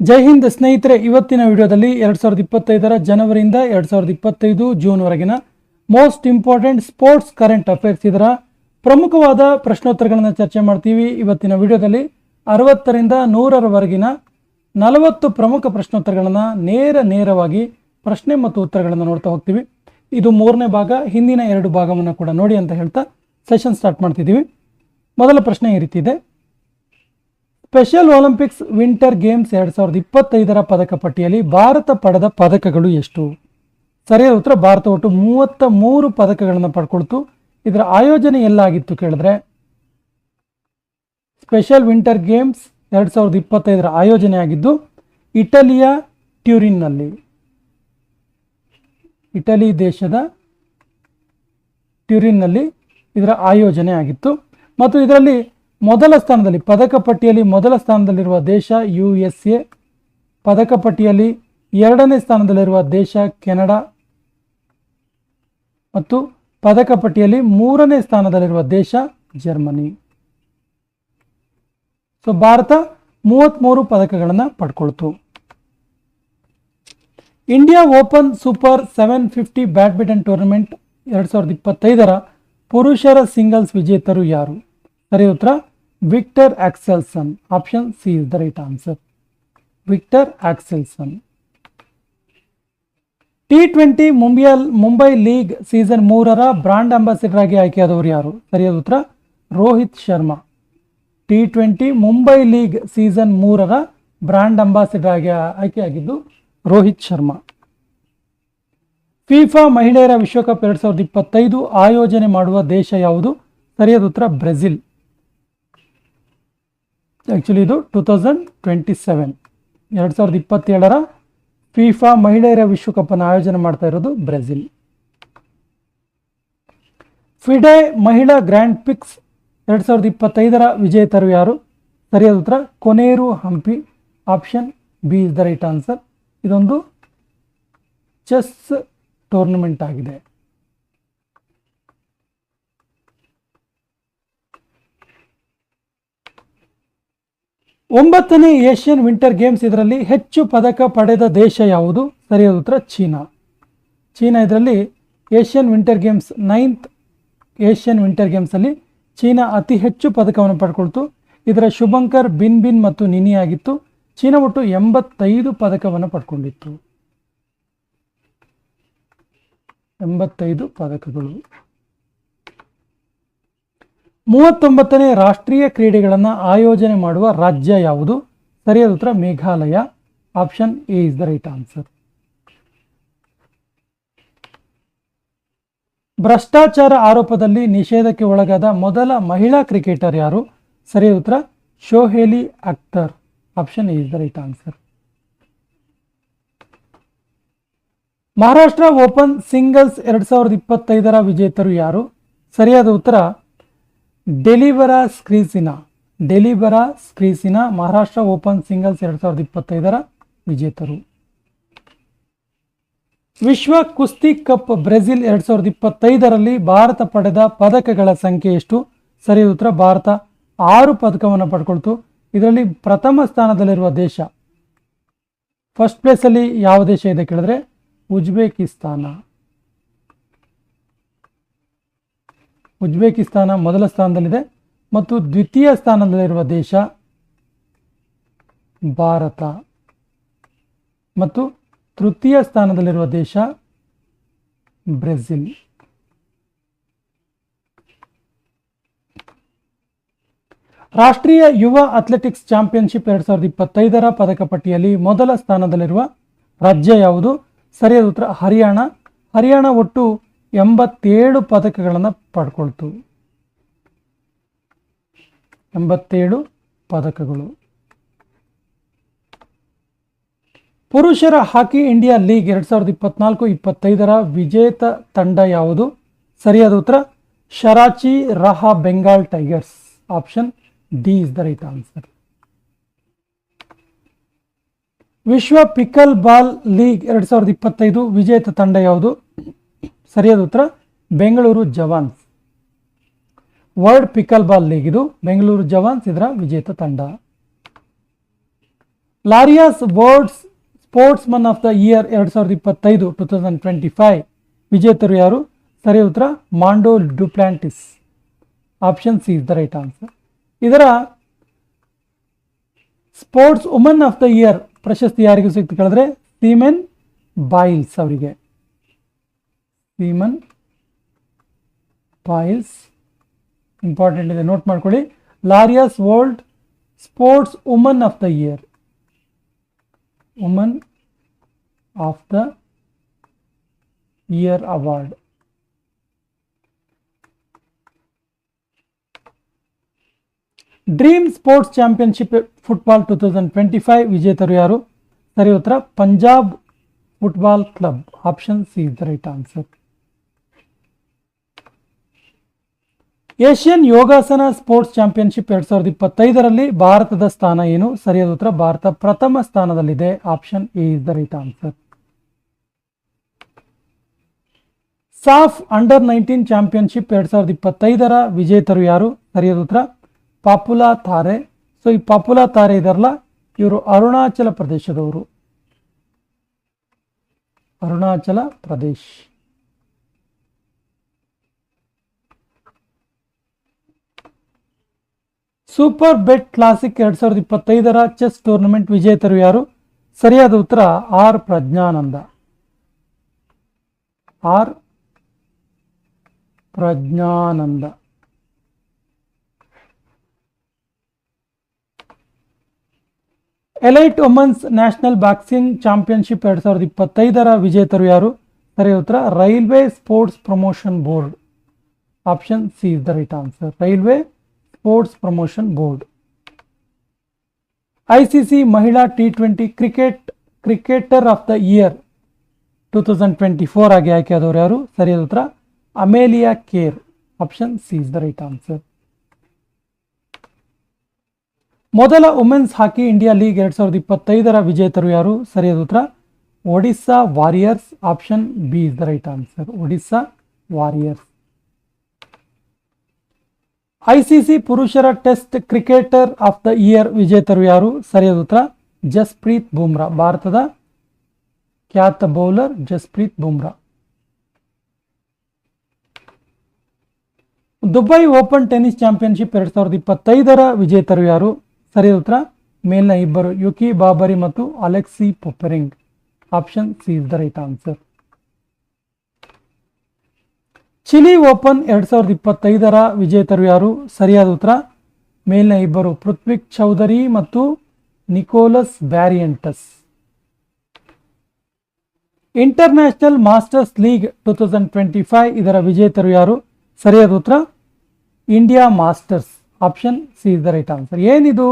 ಜೈ ಹಿಂದ್ ಸ್ನೇಹಿತರೆ, ಇವತ್ತಿನ ವಿಡಿಯೋದಲ್ಲಿ ಎರಡು ಸಾವಿರದ ಇಪ್ಪತ್ತೈದರ ಜನವರಿಯಿಂದ ಎರಡು ಸಾವಿರದ ಇಪ್ಪತ್ತೈದು ಜೂನ್ವರೆಗಿನ most important sports current affairs ಇದರ ಪ್ರಮುಖವಾದ ಪ್ರಶ್ನೋತ್ತರಗಳನ್ನು ಚರ್ಚೆ ಮಾಡ್ತೀವಿ. ಇವತ್ತಿನ ವಿಡಿಯೋದಲ್ಲಿ ಅರವತ್ತರಿಂದ ನೂರರವರೆಗಿನ ನಲವತ್ತು ಪ್ರಮುಖ ಪ್ರಶ್ನೋತ್ತರಗಳನ್ನು ನೇರ ನೇರವಾಗಿ ಪ್ರಶ್ನೆ ಮತ್ತು ಉತ್ತರಗಳನ್ನು ನೋಡ್ತಾ ಹೋಗ್ತೀವಿ. ಇದು ಮೂರನೇ ಭಾಗ, ಹಿಂದಿನ ಎರಡು ಭಾಗವನ್ನು ಕೂಡ ನೋಡಿ ಅಂತ ಹೇಳ್ತಾ ಸೆಷನ್ ಸ್ಟಾರ್ಟ್ ಮಾಡ್ತಿದ್ದೀವಿ. ಮೊದಲ ಪ್ರಶ್ನೆ ಈ ರೀತಿ ಇದೆ. ಸ್ಪೆಷಲ್ ಒಲಿಂಪಿಕ್ಸ್ ವಿಂಟರ್ ಗೇಮ್ಸ್ ಎರಡು ಸಾವಿರದ ಇಪ್ಪತ್ತೈದರ ಪದಕ ಪಟ್ಟಿಯಲ್ಲಿ ಭಾರತ ಪಡೆದ ಪದಕಗಳು ಎಷ್ಟು? ಸರಿಯಾದ ಉತ್ತರ, ಭಾರತ ಒಟ್ಟು ಮೂವತ್ತ ಮೂರು ಪದಕಗಳನ್ನು ಪಡ್ಕೊಳ್ತು. ಇದರ ಆಯೋಜನೆ ಎಲ್ಲಾಗಿತ್ತು ಕೇಳಿದ್ರೆ? ಸ್ಪೆಷಲ್ ವಿಂಟರ್ ಗೇಮ್ಸ್ ಎರಡು ಸಾವಿರದ ಇಪ್ಪತ್ತೈದರ ಆಯೋಜನೆ ಆಗಿದ್ದು, ಇಟಲಿಯ ಟ್ಯೂರಿನ್ನಲ್ಲಿ ಇಟಲಿ ದೇಶದ ಟ್ಯೂರಿನ್ನಲ್ಲಿ ಇದರ ಆಯೋಜನೆ ಆಗಿತ್ತು. ಮತ್ತು ಇದರಲ್ಲಿ ಮೊದಲ ಸ್ಥಾನದಲ್ಲಿ, ಪದಕ ಪಟ್ಟಿಯಲ್ಲಿ ಮೊದಲ ಸ್ಥಾನದಲ್ಲಿರುವ ದೇಶ ಯು ಎಸ್ ಎ ಪದಕ ಪಟ್ಟಿಯಲ್ಲಿ ಎರಡನೇ ಸ್ಥಾನದಲ್ಲಿರುವ ದೇಶ ಕೆನಡಾ. ಮತ್ತು ಪದಕ ಪಟ್ಟಿಯಲ್ಲಿ ಮೂರನೇ ಸ್ಥಾನದಲ್ಲಿರುವ ದೇಶ ಜರ್ಮನಿ. ಸೊ, ಭಾರತ ಮೂವತ್ತ್ಮೂರು ಪದಕಗಳನ್ನು ಪಡ್ಕೊಳ್ತು. India open super seven fifty badminton tournament ಎರಡು ಸಾವಿರದ ಇಪ್ಪತ್ತೈದರ ಪುರುಷರ ಸಿಂಗಲ್ಸ್ ವಿಜೇತರು ಯಾರು? ಸರಿ, ಉತ್ತರ Victor Axelsen option C is the right answer Victor Axelsen T twenty Mumbai Mumbai league season ಮೂರರ ಬ್ರಾಂಡ್ ಅಂಬಾಸಿಡರ್ ಆಗಿ ಆಯ್ಕೆಯಾದವರು ಯಾರು? ಸರಿಯಾದ ಉತ್ತರ, Rohit Sharma. T twenty Mumbai league season ಮೂರರ ಬ್ರಾಂಡ್ ಅಂಬಾಸಿಡರ್ ಆಗಿ ಆಯ್ಕೆಯಾಗಿದ್ದು ರೋಹಿತ್ ಶರ್ಮಾ. ಫಿಫಾ ಮಹಿಳೆಯರ ವಿಶ್ವಕಪ್ ಎರಡು ಸಾವಿರದ ಇಪ್ಪತ್ತೈದು ಆಯೋಜನೆ ಮಾಡುವ ದೇಶ ಯಾವುದು? ಸರಿಯಾದ ಉತ್ತರ, ಬ್ರೆಜಿಲ್. ಆ್ಯಕ್ಚುಲಿ ಇದು ಟೂ ತೌಸಂಡ್ ಟ್ವೆಂಟಿ ಸೆವೆನ್ ಎರಡು ಸಾವಿರದ ಇಪ್ಪತ್ತೇಳರ ಫಿಫಾ ಮಹಿಳೆಯರ ವಿಶ್ವಕಪ್ಪನ್ನು ಆಯೋಜನೆ ಮಾಡ್ತಾ ಇರೋದು ಬ್ರೆಜಿಲ್. ಫಿಡೆ ಮಹಿಳಾ ಗ್ರ್ಯಾಂಡ್ ಪಿಕ್ಸ್ ಎರಡು ಸಾವಿರದ ಇಪ್ಪತ್ತೈದರ ವಿಜೇತರು ಯಾರು? ಸರಿಯಾದ ಉತ್ತರ, Koneru Humpy. Option B is the right answer ಇದೊಂದು ಚೆಸ್ ಟೂರ್ನಮೆಂಟ್ ಆಗಿದೆ. ಒಂಬತ್ತನೇ ಏಷ್ಯನ್ ವಿಂಟರ್ ಗೇಮ್ಸ್ ಇದರಲ್ಲಿ ಹೆಚ್ಚು ಪದಕ ಪಡೆದ ದೇಶ ಯಾವುದು? ಸರಿಯಾದ ಉತ್ತರ ಚೀನಾ. ಚೀನಾ ಇದರಲ್ಲಿ Asian winter games ninth Asian winter ಗೇಮ್ಸಲ್ಲಿ China ಅತಿ ಹೆಚ್ಚು ಪದಕವನ್ನು ಪಡ್ಕೊಳ್ತು. ಇದರ ಶುಭಂಕರ್, ಬಿನ್ ಬಿನ್ ಮತ್ತು ನಿನಿ ಆಗಿತ್ತು. ಚೀನಾ ಒಟ್ಟು ಎಂಬತ್ತೈದು ಪದಕವನ್ನು ಪಡ್ಕೊಂಡಿತ್ತು. ಎಂಬತ್ತೈದು ಪದಕಗಳು. ಮೂವತ್ತೊಂಬತ್ತನೇ ರಾಷ್ಟ್ರೀಯ ಕ್ರೀಡೆಗಳನ್ನು ಆಯೋಜನೆ ಮಾಡುವ ರಾಜ್ಯ ಯಾವುದು? ಸರಿಯಾದ ಉತ್ತರ, Meghalaya. Option A is the right answer ಭ್ರಷ್ಟಾಚಾರ ಆರೋಪದಲ್ಲಿ ನಿಷೇಧಕ್ಕೆ ಒಳಗಾದ ಮೊದಲ ಮಹಿಳಾ ಕ್ರಿಕೆಟರ್ ಯಾರು? ಸರಿಯಾದ ಉತ್ತರ, Shohely Akhter. Option A is the right answer Maharashtra open singles ಎರಡು ಸಾವಿರದ ಇಪ್ಪತ್ತೈದರ ವಿಜೇತರು ಯಾರು? ಸರಿಯಾದ ಉತ್ತರ Dalibor Svrcina Dalibor Svrcina Maharashtra open singles ಎರಡು ಸಾವಿರದ ಇಪ್ಪತ್ತೈದರ ವಿಜೇತರು. ವಿಶ್ವ ಕುಸ್ತಿ ಕಪ್ ಬ್ರೆಜಿಲ್ ಎರಡು ಸಾವಿರದ ಇಪ್ಪತ್ತೈದರಲ್ಲಿ ಭಾರತ ಪಡೆದ ಪದಕಗಳ ಸಂಖ್ಯೆ ಎಷ್ಟು? ಸರಿ ಉತ್ತರ, ಭಾರತ ಆರು ಪದಕವನ್ನು ಪಡ್ಕೊಳ್ತು. ಇದರಲ್ಲಿ ಪ್ರಥಮ ಸ್ಥಾನದಲ್ಲಿರುವ ದೇಶ ಫಸ್ಟ್ ಪ್ಲೇಸಲ್ಲಿ ಯಾವ ದೇಶ ಇದೆ ಕೇಳಿದ್ರೆ ಉಜ್ಬೇಕಿಸ್ತಾನ. ಉಜ್ಬೇಕಿಸ್ತಾನ ಮೊದಲ ಸ್ಥಾನದಲ್ಲಿದೆ ಮತ್ತು ದ್ವಿತೀಯ ಸ್ಥಾನದಲ್ಲಿರುವ ದೇಶ ಭಾರತ. ಮತ್ತು ತೃತೀಯ ಸ್ಥಾನದಲ್ಲಿರುವ ದೇಶ ಬ್ರೆಜಿಲ್. ರಾಷ್ಟ್ರೀಯ ಯುವ ಅಥ್ಲೆಟಿಕ್ಸ್ ಚಾಂಪಿಯನ್ಶಿಪ್ ಎರಡು ಸಾವಿರದ ಇಪ್ಪತ್ತೈದರ ಪದಕ ಪಟ್ಟಿಯಲ್ಲಿ ಮೊದಲ ಸ್ಥಾನದಲ್ಲಿರುವ ರಾಜ್ಯ ಯಾವುದು? ಸರಿಯಾದ ಉತ್ತರ ಹರಿಯಾಣ. ಹರಿಯಾಣ ಒಟ್ಟು ಎಂಬತ್ತೇಳು ಪದಕಗಳನ್ನು ಪಡ್ಕೊಳ್ತು. ಎಂಬತ್ತೇಳು ಪದಕಗಳು. ಪುರುಷರ ಹಾಕಿ ಇಂಡಿಯಾ ಲೀಗ್ ಎರಡು ಸಾವಿರದ ಇಪ್ಪತ್ನಾಲ್ಕು, ಇಪ್ಪತ್ತೈದರ ವಿಜೇತ ತಂಡ ಯಾವುದು? ಸರಿಯಾದ ಉತ್ತರ, Sharachi Rarh Bengal Tigers. Option D is the right answer. ವಿಶ್ವ ಪಿಕಲ್ ಬಾಲ್ ಲೀಗ್ ಎರಡು ಸಾವಿರದ ಇಪ್ಪತ್ತೈದು ವಿಜೇತ ತಂಡ ಯಾವುದು? ಸರಿಯಾದ ಉತ್ತರ, Bengaluru Jawans. World pickleball league ಇದು, ಬೆಂಗಳೂರು ಜವಾನ್ಸ್ ಇದರ ವಿಜೇತ ತಂಡ. Laureus world sports man of the year ಎರಡು ಸಾವಿರದ ಇಪ್ಪತ್ತೈದು, ಟು ತೌಸಂಡ್ ಟ್ವೆಂಟಿ ಫೈವ್. ವಿಜೇತರು ಯಾರು? ಸರಿ ಉತ್ತರ, Mondo Duplantis. Option C is the right answer. ಇದರ sports woman of the year ಪ್ರಶಸ್ತಿ ಯಾರಿಗೂ ಸಿಕ್ತು ಕೇಳಿದ್ರೆ, ಸೀಮೆನ್ ಬಾಯಿಲ್ಸ್ ಅವರಿಗೆ. ಸೀಮನ್ ಬಾಯಿಲ್ಸ್ ಇಂಪಾರ್ಟೆಂಟ್ ಇದೆ ನೋಟ್ ಮಾಡ್ಕೊಳ್ಳಿ Laureus world sports woman of the year woman of the year award dream sports championship football two thousand twenty five ವಿಜೇತರು ಯಾರು ಸರಿ ಉತ್ತರ Punjab football club option C is the right answer Asian Yogasana sports championship ಎರಡ್ ಸಾವಿರದ ಇಪ್ಪತ್ತೈದರಲ್ಲಿ ಭಾರತದ ಸ್ಥಾನ ಏನು? ಸರಿಯಾದ ಉತ್ತರ, ಭಾರತ ಪ್ರಥಮ ಸ್ಥಾನದಲ್ಲಿದೆ. Option A is the right answer. SAFF under nineteen championship ಎರಡ್ ಸಾವಿರದ ಇಪ್ಪತ್ತೈದರ ವಿಜೇತರು ಯಾರು? ಸರಿಯಾದ ಉತ್ತರ, ಪಾಪುಲಾ ತಾರೆ ಸೊ, ಈ ಪಾಪುಲಾ ತಾರೆ ಇದಾರಲ್ಲ, ಇವರು Arunachal ಪ್ರದೇಶದವರು. Arunachal Pradesh. Super bet classic ಎರಡ್ ಸಾವಿರದ ಇಪ್ಪತ್ತೈದರ ಚೆಸ್ ಟೂರ್ನಮೆಂಟ್ ವಿಜೇತರು ಯಾರು? ಸರಿಯಾದ ಉತ್ತರ R Praggnanandhaa. R Praggnanandhaa. Elite women's national boxing championship ಎರಡ್ ಸಾವಿರದ ಇಪ್ಪತ್ತೈದರ ವಿಜೇತರು ಯಾರು? ಸರಿ ಉತ್ತರ railway sports promotion board option C is the right answer railway sports promotion board ICC ಮಹಿಳಾ T twenty cricket cricketer of the year two thousand twenty four ಆಗಿ ಆಯ್ಕೆಯಾದವರು ಯಾರು? ಸರಿಯಾದ ಉತ್ತರ. Amelia Kerr option C is the right answer ಮೊದಲ women's hockey India league ಎರಡು ಸಾವಿರದ ಇಪ್ಪತ್ತೈದರ ವಿಜೇತರು ಯಾರು? ಸರಿಯಾದ ಉತ್ತರ. Odisha warriors option B is the right answer Odisha warriors ICC ಪುರುಷರ test cricketer of the year ವಿಜೇತರು ಯಾರು? ಸರಿಯಾದ ಉತ್ತರ, ಜಸ್ಪ್ರೀತ್ ಬುಮ್ರಾ, ಭಾರತದ ಖ್ಯಾತ bowler Jasprit Bumrah. Dubai open tennis championship ಎರಡು ಸಾವಿರದ ಇಪ್ಪತ್ತೈದರ ವಿಜೇತರು ಯಾರು? ಸರಿಯಾದ ಉತ್ತರ ಮೇಲಿನ ಇಬ್ಬರು, ಯುಕಿ ಬಾಬರಿ ಮತ್ತು Alexei Popyrin. Option C, is the right answer. Chile open ಎರಡು ಸಾವಿರದ ಇಪ್ಪತ್ತೈದರ ವಿಜೇತರು ಯಾರು? ಸರಿಯಾದ ಉತ್ತರ ಮೇಲಿನ ಇಬ್ಬರು ಪೃಥ್ವಿಕ್ ಚೌಧರಿ ಮತ್ತು Nicolas Barrientos. International masters league two thousand twenty five ಇದರ ವಿಜೇತರು ಯಾರು? ಸರಿಯಾದ ಉತ್ತರ, India masters. Option C is the right answer. ಏನಿದು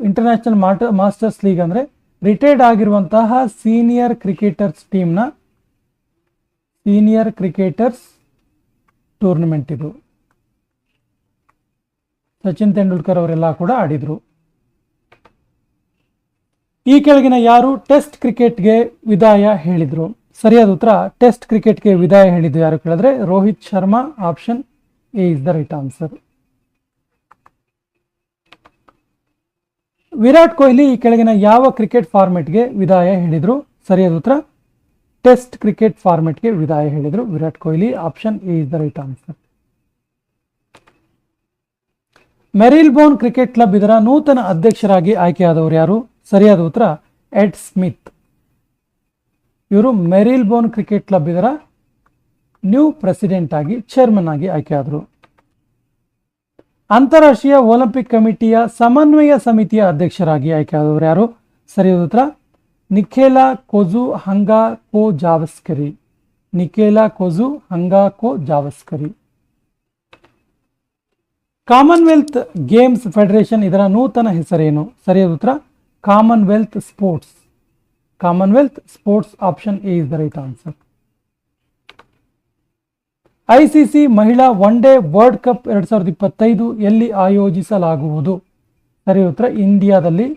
ಇಂಟರ್ನ್ಯಾಷನಲ್ ಮಾಸ್ಟರ್ಸ್ ಲೀಗ್ ಅಂದರೆ? ರಿಟೈರ್ಡ್ ಆಗಿರುವಂತಹ ಸೀನಿಯರ್ ಕ್ರಿಕೆಟರ್ಸ್ ಟೀಮ್ನ, ಸೀನಿಯರ್ ಕ್ರಿಕೆಟರ್ಸ್ ಟೂರ್ನಮೆಂಟ್ ಇದು. ಸಚಿನ್ ತೆಂಡೂಲ್ಕರ್ ಅವರೆಲ್ಲ ಕೂಡ ಆಡಿದರು. ಈ ಕೆಳಗಿನ ಯಾರು ಟೆಸ್ಟ್ ಕ್ರಿಕೆಟ್ಗೆ ವಿದಾಯ ಹೇಳಿದರು? ಸರಿಯಾದ ಉತ್ತರ, ಟೆಸ್ಟ್ ಕ್ರಿಕೆಟ್ಗೆ ವಿದಾಯ ಹೇಳಿದ್ದು ಯಾರು ಕೇಳಿದ್ರೆ Rohit Sharma, option A is the right answer. Virat Kohli ಈ ಕೆಳಗಿನ ಯಾವ ಕ್ರಿಕೆಟ್ ಫಾರ್ಮೆಟ್ಗೆ ವಿದಾಯ ಹೇಳಿದರು? ಸರಿಯಾದ ಉತ್ತರ ಟೆಸ್ಟ್ ಕ್ರಿಕೆಟ್ ಫಾರ್ಮೆಟ್ಗೆ ವಿದಾಯ ಹೇಳಿದರು Virat Kohli. Option A is the right answer. Marylebone cricket club ಇದರ ನೂತನ ಅಧ್ಯಕ್ಷರಾಗಿ ಆಯ್ಕೆಯಾದವರು ಯಾರು? ಸರಿಯಾದ ಉತ್ತರ, ಎಡ್ ಸ್ಮಿತ್. ಇವರು ಮೆರಿಲ್ ಬೋನ್ ಕ್ರಿಕೆಟ್ ಕ್ಲಬ್ ಇದರ ನ್ಯೂ ಪ್ರೆಸಿಡೆಂಟ್ ಆಗಿ, ಚೇರ್ಮನ್ ಆಗಿ ಆಯ್ಕೆಯಾದರು. ಅಂತಾರಾಷ್ಟ್ರೀಯ ಒಲಿಂಪಿಕ್ ಕಮಿಟಿಯ ಸಮನ್ವಯ ಸಮಿತಿಯ ಅಧ್ಯಕ್ಷರಾಗಿ ಆಯ್ಕೆಯಾದವರು ಯಾರು? ಸರಿಯಾದ ಉತ್ತರ ನಿಖೇಲಾ ಕೊಜು ಹಂಗಾ ಕೋ ಜಾವಸ್ಕರಿ. ನಿಖೇಲಾ ಕೊಜು ಹಂಗಾ ಕೋ ಜಾವಸ್ಕರಿ. ಕಾಮನ್ವೆಲ್ತ್ ಗೇಮ್ಸ್ ಫೆಡರೇಷನ್ ಇದರ ನೂತನ ಹೆಸರೇನು? ಸರಿಯಾದ ಉತ್ತರ? Commonwealth sports. Commonwealth sports option A is the right answer ICC ಮಹಿಳಾ ಒನ್ ಡೇ ವರ್ಲ್ಡ್ ಕಪ್ ಎರಡ್ ಸಾವಿರದ ಇಪ್ಪತ್ತೈದು ಎಲ್ಲಿ ಆಯೋಜಿಸಲಾಗುವುದು? ಸರಿ ಉತ್ತರ, ಇಂಡಿಯಾದಲ್ಲಿ.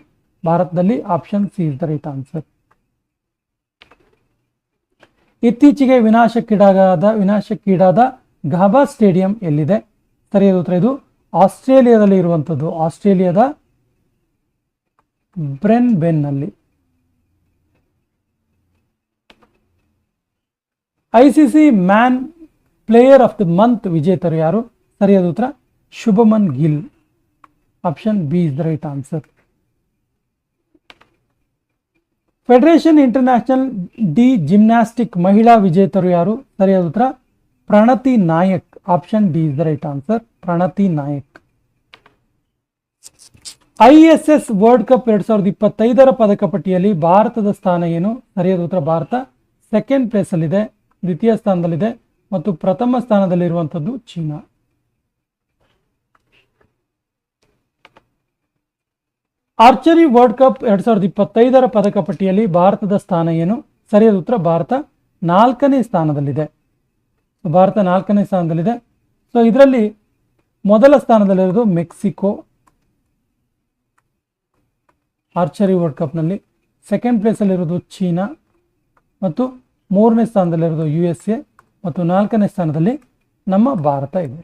ಭಾರತದಲ್ಲಿ option C is the right answer ಇತ್ತೀಚೆಗೆ ವಿನಾಶಕ್ಕೀಡಾದ ವಿನಾಶಕ್ಕೀಡಾದ ಗಾಬಾ ಸ್ಟೇಡಿಯಂ ಎಲ್ಲಿದೆ? ಸರಿಯಾದ ಉತ್ತರ. ಇದು ಆಸ್ಟ್ರೇಲಿಯಾದಲ್ಲಿ ಇರುವಂಥದ್ದು ಆಸ್ಟ್ರೇಲಿಯಾದ ಬ್ರೆನ್ ಬೆನ್ನಲ್ಲಿ ನಲ್ಲಿ ICC man player of the month ವಿಜೇತರು ಯಾರು? ಸರಿಯಾದ ಉತ್ತರ. Shubman Gill. Option B is the right answer federation international de gymnastic ಮಹಿಳಾ ವಿಜೇತರು ಯಾರು? ಸರಿಯಾದ ಉತ್ತರ, Pranati Nayak. Option D is the right answer. Pranati Nayak. I S S world cup ಎರಡ್ ಸಾವಿರದ ಇಪ್ಪತ್ತೈದರ ಪದಕ ಪಟ್ಟಿಯಲ್ಲಿ ಭಾರತದ ಸ್ಥಾನ ಏನು? ಸರಿಯಾದ ಉತ್ತರ, ಭಾರತ. ಸೆಕೆಂಡ್ ಪ್ಲೇಸಲ್ಲಿದೆ ದ್ವಿತೀಯ ಸ್ಥಾನದಲ್ಲಿದೆ ಮತ್ತು ಪ್ರಥಮ ಸ್ಥಾನದಲ್ಲಿರುವಂಥದ್ದು ಚೀನಾ. ಆರ್ಚರಿ ವರ್ಲ್ಡ್ ಕಪ್ ಎರಡ್ ಸಾವಿರದ ಇಪ್ಪತ್ತೈದರ ಪದಕ ಪಟ್ಟಿಯಲ್ಲಿ ಭಾರತದ ಸ್ಥಾನ ಏನು? ಸರಿಯಾದ ಉತ್ತರ ಭಾರತ ನಾಲ್ಕನೇ ಸ್ಥಾನದಲ್ಲಿದೆ. ಭಾರತ ನಾಲ್ಕನೇ ಸ್ಥಾನದಲ್ಲಿದೆ. ಸೊ ಇದರಲ್ಲಿ ಮೊದಲ ಸ್ಥಾನದಲ್ಲಿರೋದು ಮೆಕ್ಸಿಕೋ. ಆರ್ಚರಿ ವರ್ಲ್ಡ್ ಕಪ್ನಲ್ಲಿ ಸೆಕೆಂಡ್ ಪ್ಲೇಸಲ್ಲಿರೋದು ಚೀನಾ ಮತ್ತು ಮೂರನೇ ಸ್ಥಾನದಲ್ಲಿರೋದು ಯು ಎಸ್ ಎ ಮತ್ತು ನಾಲ್ಕನೇ ಸ್ಥಾನದಲ್ಲಿ ನಮ್ಮ ಭಾರತ ಇದೆ.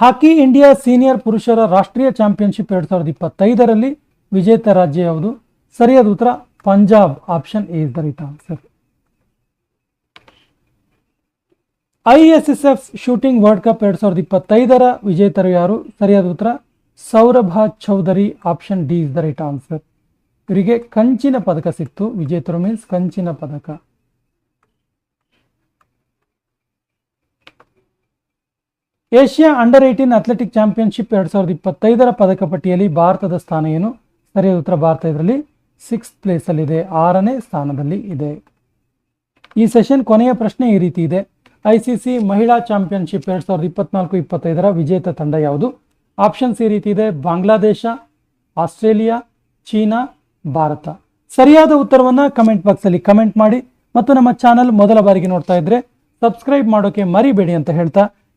ಹಾಕಿ ಇಂಡಿಯಾ ಸೀನಿಯರ್ ಪುರುಷರ ರಾಷ್ಟ್ರೀಯ ಚಾಂಪಿಯನ್ಶಿಪ್ ಎರಡು ಸಾವಿರದ ಇಪ್ಪತ್ತೈದರಲ್ಲಿ ವಿಜೇತ ರಾಜ್ಯ ಯಾವುದು? ಸರಿಯಾದ ಉತ್ತರ, Punjab. Option A is the right answer. I S S F shooting world cup ಎರಡ್ ಸಾವಿರದ ಇಪ್ಪತ್ತೈದರ ವಿಜೇತರು ಯಾರು? ಸರಿಯಾದ ಉತ್ತರ, Saurabh Chaudhary. Option D is the right answer. ಇವರಿಗೆ ಕಂಚಿನ ಪದಕ ಸಿಕ್ತು. ವಿಜೇತರು ಮೀನ್ಸ್ ಕಂಚಿನ ಪದಕ. Asia under eighteen athletic championship ಎರಡು ಸಾವಿರದ ಇಪ್ಪತ್ತೈದರ ಪದಕ ಪಟ್ಟಿಯಲ್ಲಿ ಭಾರತದ ಸ್ಥಾನ ಏನು? ಸರಿಯಾದ ಉತ್ತರ ಭಾರತ ಇದರಲ್ಲಿ ಸಿಕ್ಸ್ತ್ ಪ್ಲೇಸಲ್ಲಿದೆ. ಆರನೇ ಸ್ಥಾನದಲ್ಲಿ ಇದೆ. ಈ ಸೆಷನ್ ಕೊನೆಯ ಪ್ರಶ್ನೆ ಈ ರೀತಿ ಇದೆ. ಐ ಸಿ ಸಿ ಮಹಿಳಾ ಚಾಂಪಿಯನ್ಶಿಪ್ ಎರಡು ಸಾವಿರದ ಇಪ್ಪತ್ನಾಲ್ಕು ಇಪ್ಪತ್ತೈದರ ವಿಜೇತ ತಂಡ ಯಾವುದು? ಆಪ್ಷನ್ಸ್ ಈ ರೀತಿ ಇದೆ. Bangladesh, Australia, China, Bharat. ಸರಿಯಾದ ಉತ್ತರವನ್ನು ಕಮೆಂಟ್ ಬಾಕ್ಸಲ್ಲಿ ಕಮೆಂಟ್ ಮಾಡಿ ಮತ್ತು ನಮ್ಮ ಚಾನಲ್ ಮೊದಲ ಬಾರಿಗೆ ನೋಡ್ತಾ ಇದ್ರೆ ಸಬ್ಸ್ಕ್ರೈಬ್ ಮಾಡೋಕೆ ಮರಿಬೇಡಿ ಅಂತ ಹೇಳ್ತಾ